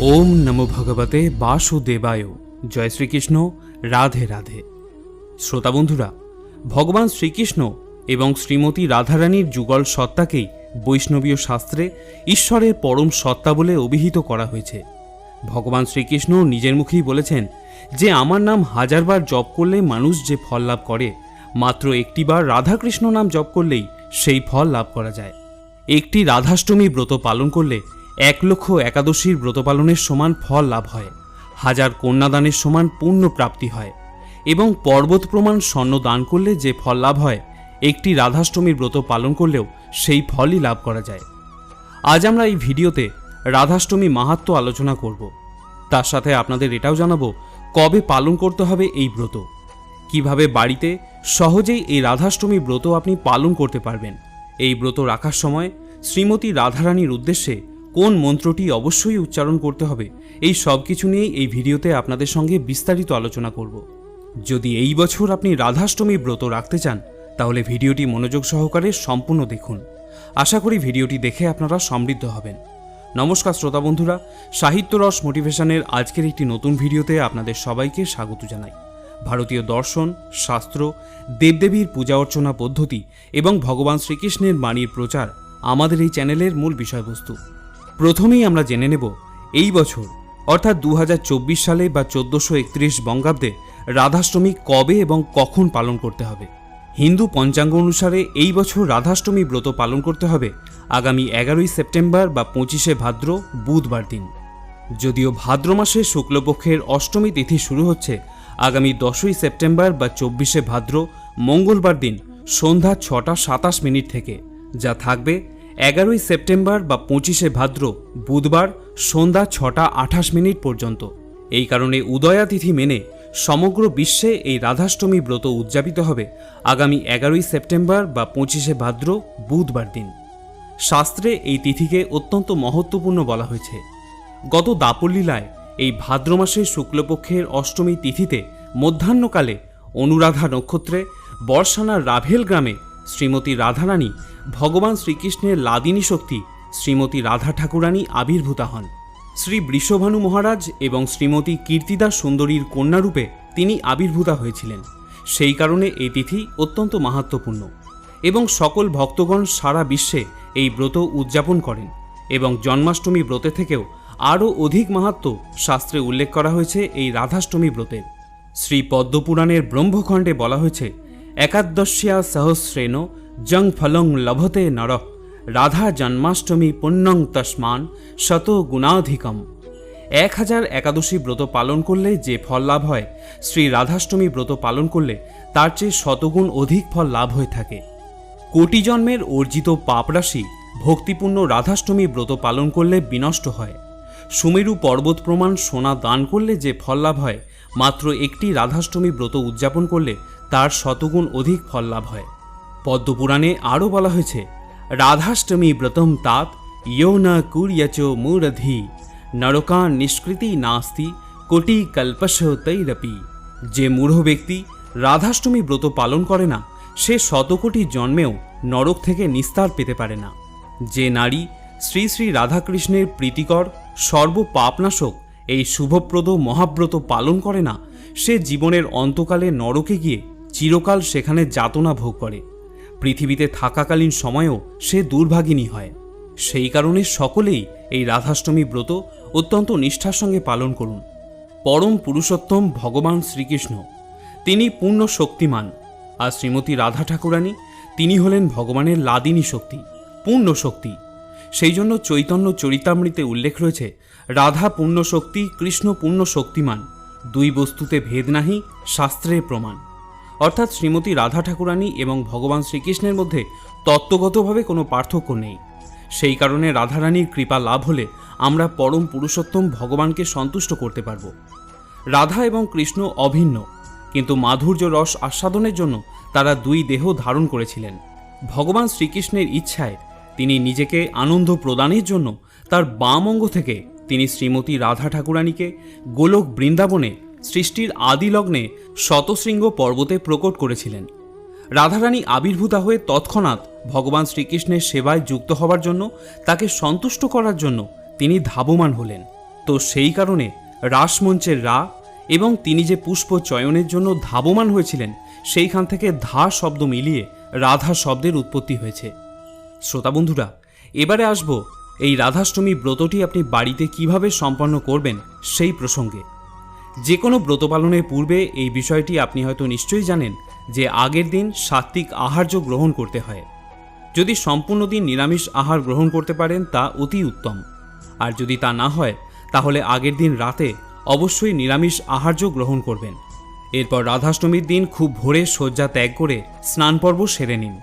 ওম নমো ভগবতে বাসুদেবায়। জয় শ্রীকৃষ্ণ, রাধে রাধে। শ্রোতা বন্ধুরা, ভগবান শ্রীকৃষ্ণ এবং শ্রীমতী রাধারানীর যুগল সত্তাকেই বৈষ্ণবীয় শাস্ত্রে ঈশ্বরের পরম সত্তা বলে অভিহিত করা হয়েছে। ভগবান শ্রীকৃষ্ণ নিজের মুখেই বলেছেন যে, আমার নাম হাজারবার জপ করলে মানুষ যে ফল লাভ করে, মাত্র একটিবার রাধাকৃষ্ণ নাম জপ করলেই সেই ফল লাভ করা যায়। একটি রাধাষ্টমী ব্রত পালন করলে এক লক্ষ একাদশীর ব্রত পালনের সমান ফল লাভ হয়, হাজার কন্যাদানের সমান পুণ্য প্রাপ্তি হয়, এবং পর্বত প্রমাণ স্বর্ণ দান করলে যে ফল লাভ হয়, একটি রাধাষ্টমীর ব্রত পালন করলেও সেই ফলই লাভ করা যায়। আজ আমরা এই ভিডিওতে রাধাষ্টমী মাহাত্ম্য আলোচনা করব। তার সাথে আপনাদের এটাও জানাব, কবে পালন করতে হবে এই ব্রত? কীভাবে বাড়িতে সহজেই এই রাধাষ্টমী ব্রত আপনি পালন করতে পারবেন? এই ব্রত রাখার সময় শ্রীমতী রাধারানীর উদ্দেশ্যে কোন মন্ত্রটি অবশ্যই উচ্চারণ করতে হবে, এই সব কিছু নিয়েই এই ভিডিওতে আপনাদের সঙ্গে বিস্তারিত আলোচনা করব। যদি এই বছর আপনি রাধাষ্টমী ব্রত রাখতে চান, তাহলে ভিডিওটি মনোযোগ সহকারে সম্পূর্ণ দেখুন। আশা করি ভিডিওটি দেখে আপনারা সমৃদ্ধ হবেন। নমস্কার শ্রোতা বন্ধুরা, সাহিত্য রস মোটিভেশনের আজকের একটি নতুন ভিডিওতে আপনাদের সবাইকে স্বাগত জানাই। ভারতীয় দর্শন, শাস্ত্র, দেবদেবীর পূজা অর্চনা পদ্ধতি এবং ভগবান শ্রীকৃষ্ণের বাণীর প্রচার আমাদের এই চ্যানেলের মূল বিষয়বস্তু। প্রথমেই আমরা জেনে নেব, এই বছর, অর্থাৎ দু হাজার চব্বিশ সালে বা চোদ্দোশো একত্রিশ বঙ্গাব্দে রাধাষ্টমী কবে এবং কখন পালন করতে হবে? হিন্দু পঞ্চাঙ্গ অনুসারে এই বছর রাধাষ্টমী ব্রত পালন করতে হবে আগামী এগারোই সেপ্টেম্বর বা পঁচিশে ভাদ্র, বুধবার দিন। যদিও ভাদ্র মাসে শুক্লপক্ষের অষ্টমী তিথি শুরু হচ্ছে, আগামী দশই সেপ্টেম্বর বা চব্বিশে ভাদ্র, মঙ্গলবার দিন সন্ধ্যা ছটা সাতাশ মিনিট থেকে, যা থাকবে এগারোই সেপ্টেম্বর বা পঁচিশে ভাদ্র বুধবার সন্ধ্যা ছটা আঠাশ মিনিট পর্যন্ত। এই কারণে উদয়া তিথি মেনে সমগ্র বিশ্বে এই রাধাষ্টমী ব্রত উদযাপিত হবে আগামী এগারোই সেপ্টেম্বর বা পঁচিশে ভাদ্র বুধবার দিন। শাস্ত্রে এই তিথিকে অত্যন্ত মহত্বপূর্ণ বলা হয়েছে। গত দাপলীলায় এই ভাদ্র মাসের শুক্লপক্ষের অষ্টমী তিথিতে মধ্যাহ্নকালে অনুরাধা নক্ষত্রে বর্ষানার রাভেল গ্রামে শ্রীমতী রাধারানী ভগবান শ্রীকৃষ্ণের লাদিনী শক্তি শ্রীমতী রাধা ঠাকুরানী আবির্ভূতা হন। শ্রী বৃষভানু মহারাজ এবং শ্রীমতী কীর্তিদাস সুন্দরীর কন্যারূপে তিনি আবির্ভূতা হয়েছিলেন। সেই কারণে এই তিথি অত্যন্ত মাহাত্মপূর্ণ এবং সকল ভক্তগণ সারা বিশ্বে এই ব্রত উদযাপন করেন এবং জন্মাষ্টমী ব্রতে থেকেও আরও অধিক মাহাত্ম শাস্ত্রে উল্লেখ করা হয়েছে এই রাধাষ্টমী ব্রতের শ্রী পদ্মপুরাণের ব্রহ্মখণ্ডে বলা হয়েছে একাদশ্যা সহস্রেণ জং ফলং লভতে নর। রাধা জন্মাষ্টমী পুণ্যং তস্মান শত গুণাধিকম। এক হাজার একাদশী ব্রত পালন করলে যে ফল লাভ হয়, শ্রী রাধাষ্টমী ব্রত পালন করলে তার চেয়ে শতগুণ অধিক ফল লাভ হয়ে থাকে। কোটি জন্মের অর্জিত পাপরাশি ভক্তিপূর্ণ রাধাষ্টমী ব্রত পালন করলে বিনষ্ট হয়। সুমেরু পর্বত প্রমাণ সোনা দান করলে যে ফল লাভ হয়, মাত্র একটি রাধাষ্টমী ব্রত উদযাপন করলে তার শতগুণ অধিক ফল লাভ হয়। পদ্মপুরাণে আরও বলা হয়েছে, রাধাষ্টমী ব্রতম তাত ইয়ো না কুর্যচ মূরধি, নরকা নিষ্কৃতি নাস্তি, কোটি কল্পশ তৈরপি। যে মূঢ় ব্যক্তি রাধাষ্টমী ব্রত পালন করে না, সে শতকোটি জন্মেও নরক থেকে নিস্তার পেতে পারে না। যে নারী শ্রী শ্রী রাধাকৃষ্ণের প্রীতিকর সর্বপাপনাশক এই শুভপ্রদ মহাব্রত পালন করে না, সে জীবনের অন্তকালে নরকে গিয়ে চিরকাল সেখানে যাতনা ভোগ করে। পৃথিবীতে থাকাকালীন সময়েও সে দুর্ভাগিনী হয়। সেই কারণে সকলেই এই রাধাষ্টমী ব্রত অত্যন্ত নিষ্ঠার সঙ্গে পালন করুন। পরম পুরুষোত্তম ভগবান শ্রীকৃষ্ণ, তিনি পূর্ণ শক্তিমান। আর শ্রীমতী রাধা ঠাকুরানী, তিনি হলেন ভগবানের লাদিনী শক্তি, পূর্ণ শক্তি। সেই জন্য চৈতন্য চরিতামৃতে উল্লেখ রয়েছে, রাধা পূর্ণ শক্তি, কৃষ্ণ পূর্ণ শক্তিমান, দুই বস্তুতে ভেদ নাহি শাস্ত্রের প্রমাণ। অর্থাৎ শ্রীমতী রাধা ঠাকুরানী এবং ভগবান শ্রীকৃষ্ণের মধ্যে তত্ত্বগতভাবে কোনো পার্থক্য নেই। সেই কারণে রাধারানীর কৃপা লাভ হলে আমরা পরম পুরুষোত্তম ভগবানকে সন্তুষ্ট করতে পারব। রাধা এবং কৃষ্ণ অভিন্ন, কিন্তু মাধুর্য রস আস্বাদনের জন্য তারা দুই দেহ ধারণ করেছিলেন। ভগবান শ্রীকৃষ্ণের ইচ্ছায় তিনি নিজেকে আনন্দ প্রদানের জন্য তার বাম অঙ্গ থেকে তিনি শ্রীমতী রাধা ঠাকুরানীকে গোলক বৃন্দাবনে সৃষ্টির আদি লগ্নে শতশৃঙ্গ পর্বতে প্রকট করেছিলেন। রাধারানী আবির্ভূতা হয়ে তৎক্ষণাৎ ভগবান শ্রীকৃষ্ণের সেবায় যুক্ত হবার জন্য, তাকে সন্তুষ্ট করার জন্য তিনি ধাবমান হলেন। তো সেই কারণে রাসমঞ্চের রা এবং তিনি যে পুষ্প চয়নের জন্য ধাবমান হয়েছিলেন, সেইখান থেকে ধা শব্দ মিলিয়ে রাধা শব্দের উৎপত্তি হয়েছে। শ্রোতা বন্ধুরা, এবারে আসব এই রাধাষ্টমী ব্রতটি আপনি বাড়িতে কীভাবে সম্পন্ন করবেন সেই প্রসঙ্গে। যে কোনো ব্রত পালনের পূর্বে এই বিষয়টি আপনি হয়তো নিশ্চয়ই জানেন যে আগের দিন সাত্ত্বিক আহার্য গ্রহণ করতে হয়। যদি সম্পূর্ণ দিন নিরামিষ আহার গ্রহণ করতে পারেন তা অতি উত্তম। আর যদি তা না হয়, তাহলে আগের দিন রাতে অবশ্যই নিরামিষ আহার্য গ্রহণ করবেন। এরপর রাধাষ্টমীর দিন খুব ভোরে শয্যা ত্যাগ করে স্নান পর্ব সেরে নিন।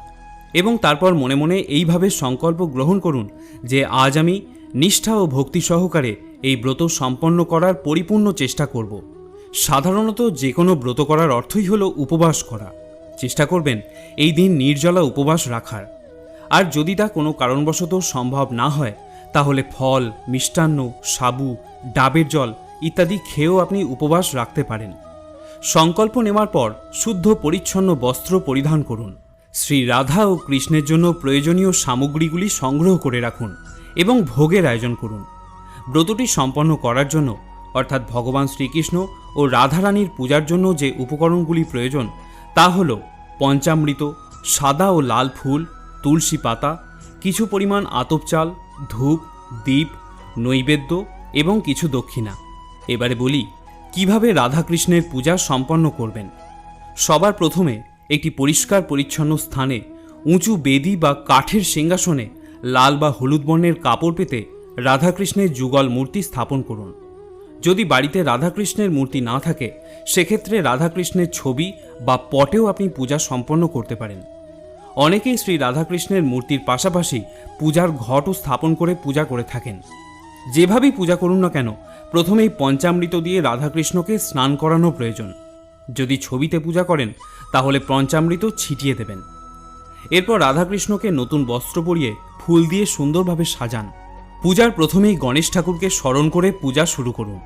এবং তারপর মনে মনে এইভাবে সংকল্প গ্রহণ করুন যে আজ আমি নিষ্ঠা ও ভক্তি সহকারে এই ব্রত সম্পন্ন করার পরিপূর্ণ চেষ্টা করব। সাধারণত যে কোনো ব্রত করার অর্থই হলো উপবাস করা। চেষ্টা করবেন এই দিন নির্জলা উপবাস রাখার। আর যদি তা কোনো কারণবশত সম্ভব না হয়, তাহলে ফল, মিষ্টান্ন, সাবু, ডাবের জল ইত্যাদি খেয়েও আপনি উপবাস রাখতে পারেন। সংকল্প নেওয়ার পর শুদ্ধ পরিচ্ছন্ন বস্ত্র পরিধান করুন। শ্রী রাধা ও কৃষ্ণের জন্য প্রয়োজনীয় সামগ্রীগুলি সংগ্রহ করে রাখুন এবং ভোগের আয়োজন করুন। ব্রতটি সম্পন্ন করার জন্য, অর্থাৎ ভগবান শ্রীকৃষ্ণ ও রাধারানীর পূজার জন্য যে উপকরণগুলি প্রয়োজন, তা হল পঞ্চামৃত, সাদা ও লাল ফুল, তুলসী পাতা, কিছু পরিমাণ আতপ চাল, ধূপ দ্বীপ নৈবেদ্য এবং কিছু দক্ষিণা। এবারে বলি, কীভাবে রাধাকৃষ্ণের পূজা সম্পন্ন করবেন? সবার প্রথমে একটি পরিষ্কার পরিচ্ছন্ন স্থানে উঁচু বেদি বা কাঠের সিংহাসনে লাল বা হলুদ বর্ণের কাপড় পেতে রাধাকৃষ্ণের যুগল মূর্তি স্থাপন করুন। যদি বাড়িতে রাধাকৃষ্ণের মূর্তি না থাকে, সেক্ষেত্রে রাধাকৃষ্ণের ছবি বা পটেও আপনি পূজা সম্পন্ন করতে পারেন। অনেকেই শ্রী রাধাকৃষ্ণের মূর্তির পাশাপাশি পূজার ঘটও স্থাপন করে পূজা করে থাকেন। যেভাবেই পূজা করুন না কেন, প্রথমেই পঞ্চামৃত দিয়ে রাধাকৃষ্ণকে স্নান করানো প্রয়োজন। যদি ছবিতে পূজা করেন, তাহলে পঞ্চামৃত ছিটিয়ে দেবেন। এরপর রাধাকৃষ্ণকে নতুন বস্ত্র পরিয়ে ফুল দিয়ে সুন্দরভাবে সাজান। পূজার প্রথমেই গণেশ ঠাকুরকে স্মরণ করে পূজা শুরু করুন।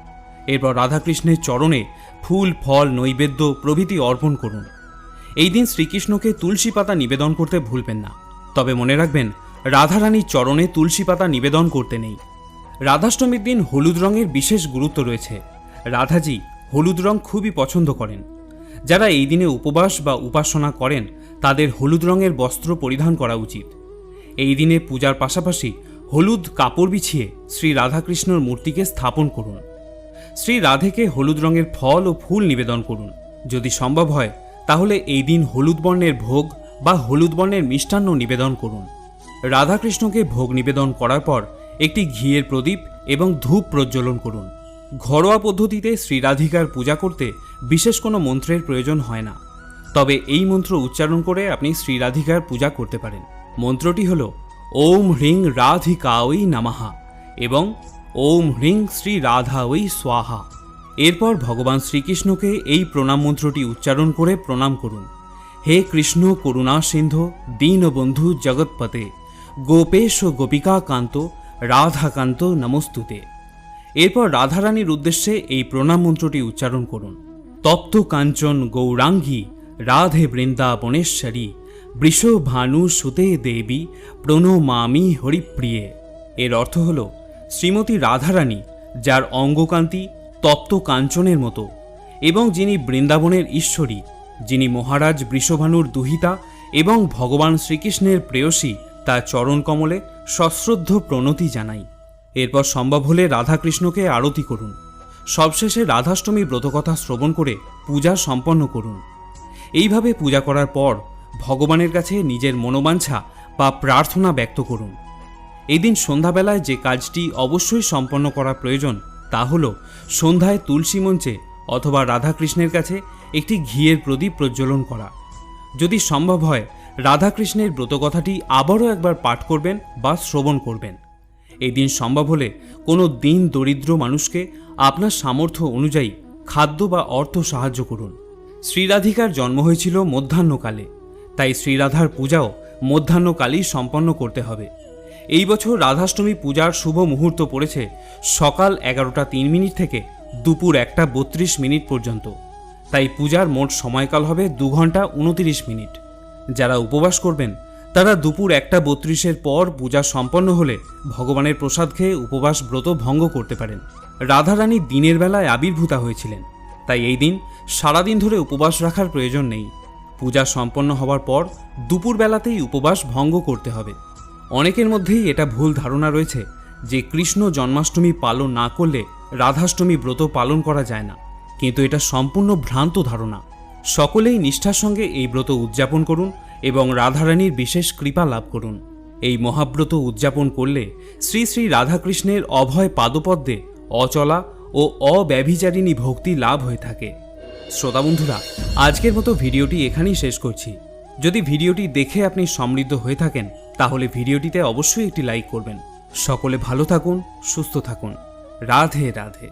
এরপর রাধাকৃষ্ণের চরণে ফুল, ফল, নৈবেদ্য, প্রভৃতি অর্পণ করুন। এই দিন শ্রীকৃষ্ণকে তুলসী পাতা নিবেদন করতে ভুলবেন না। তবে মনে রাখবেন, রাধারানীর চরণে তুলসী পাতা নিবেদন করতে নেই। রাধাষ্টমীর দিন হলুদ রঙের বিশেষ গুরুত্ব রয়েছে। রাধাজি হলুদ রং খুবই পছন্দ করেন। যারা এই দিনে উপবাস বা উপাসনা করেন, তাদের হলুদ রঙের বস্ত্র পরিধান করা উচিত। এই দিনে পূজার পাশাপাশি হলুদ কাপড় বিছিয়ে শ্রী রাধাকৃষ্ণর মূর্তিকে স্থাপন করুন। শ্রী রাধেকে হলুদ রঙের ফল ও ফুল নিবেদন করুন। যদি সম্ভব হয়, তাহলে এই দিন হলুদ বর্ণের ভোগ বা হলুদ বর্ণের মিষ্টান্ন নিবেদন করুন। রাধাকৃষ্ণকে ভোগ নিবেদন করার পর একটি ঘিয়ের প্রদীপ এবং ধূপ প্রজ্বলন করুন। ঘরোয়া পদ্ধতিতে শ্রীরাধিকার পূজা করতে বিশেষ কোনো মন্ত্রের প্রয়োজন হয় না। তবে এই মন্ত্র উচ্চারণ করে আপনি শ্রীরাধিকার পূজা করতে পারেন। মন্ত্রটি হল ওম হ্রিং রাধিকা রাধিকাওই নামাহা এবং ওম হ্রিং শ্রী রাধা ওই স্বাহা। এরপর ভগবান শ্রীকৃষ্ণকে এই প্রণাম মন্ত্রটি উচ্চারণ করে প্রণাম করুন। হে কৃষ্ণ করুণা সিন্ধু, দীনবন্ধু জগৎপতে, গোপেশ ও গোপিকাকান্ত, রাধাকান্ত নমস্তুতে। এরপর রাধারানীর উদ্দেশ্যে এই প্রণাম মন্ত্রটি উচ্চারণ করুন। তপ্ত কাঞ্চন গৌরাঙ্গী, রাধে বৃন্দাবনেশ্বরী। বৃষ ভানু সুতে দেবী প্রণমামি হরিপ্রিয়ে। এর অর্থ হল শ্রীমতী রাধারানী, যার অঙ্গকান্তি তপ্ত কাঞ্চনের মতো, এবং যিনি বৃন্দাবনের ঈশ্বরী, যিনি মহারাজ বৃষভানুর দুহিতা এবং ভগবান শ্রীকৃষ্ণের প্রেয়সী তার চরণ কমলে সশ্রদ্ধ প্রণতি জানাই। এরপর সম্ভব হলে রাধাকৃষ্ণকে আরতি করুন। সবশেষে রাধাষ্টমী ব্রতকথা শ্রবণ করে পূজা সম্পন্ন করুন। এইভাবে পূজা করার পর ভগবানের কাছে নিজের মনোবাঞ্ছা বা প্রার্থনা ব্যক্ত করুন। এই দিন সন্ধ্যাবেলায় যে কাজটি অবশ্যই সম্পন্ন করা প্রয়োজন, তা হল সন্ধ্যায় তুলসী মঞ্চে অথবা রাধাকৃষ্ণের কাছে একটি ঘিয়ের প্রদীপ প্রজ্বলন করা। যদি সম্ভব হয়, রাধাকৃষ্ণের ব্রতকথাটি আবারও একবার পাঠ করবেন বা শ্রবণ করবেন। এই দিন সম্ভব হলে কোনো দিন দরিদ্র মানুষকে আপনার সামর্থ্য অনুযায়ী খাদ্য বা অর্থ সাহায্য করুন। শ্রীরাধিকার জন্ম হয়েছিল মধ্যাহ্নকালে। তাই শ্রীরাধার পূজাও মধ্যাহ্নকালেই সম্পন্ন করতে হবে। এই বছর রাধাষ্টমী পূজার শুভ মুহূর্ত পড়েছে সকাল এগারোটা তিন মিনিট থেকে দুপুর একটা বত্রিশ মিনিট পর্যন্ত। তাই পূজার মোট সময়কাল হবে দু ঘণ্টা উনতিরিশ মিনিট। যারা উপবাস করবেন, তারা দুপুর একটা বত্রিশের পর পূজা সম্পন্ন হলে ভগবানের প্রসাদ খেয়ে উপবাস ব্রত ভঙ্গ করতে পারেন। রাধারানী দিনের বেলায় আবির্ভূতা হয়েছিলেন। তাই এই দিন সারাদিন ধরে উপবাস রাখার প্রয়োজন নেই। পূজা সম্পন্ন হওয়ার পর দুপুরবেলাতেই উপবাস ভঙ্গ করতে হবে। অনেকের মধ্যেই এটা ভুল ধারণা রয়েছে যে কৃষ্ণ জন্মাষ্টমী পালন না করলে রাধাষ্টমী ব্রত পালন করা যায় না। কিন্তু এটা সম্পূর্ণ ভ্রান্ত ধারণা। সকলেই নিষ্ঠার সঙ্গে এই ব্রত উদযাপন করুন এবং রাধারানীর বিশেষ কৃপা লাভ করুন। এই মহাব্রত উদযাপন করলে শ্রী শ্রী রাধাকৃষ্ণের অভয় পাদপদ্মে অচলা ও অব্যভিচারিণী ভক্তি লাভ হয়ে থাকে। শ্রোতা বন্ধুরা, আজকের মতো ভিডিওটি এখানেই শেষ করছি। যদি ভিডিওটি দেখে আপনি সমৃদ্ধ হয়ে থাকেন, তাহলে ভিডিওটিতে অবশ্যই একটি লাইক করবেন। সকলে ভালো থাকুন, সুস্থ থাকুন। রাধে রাধে।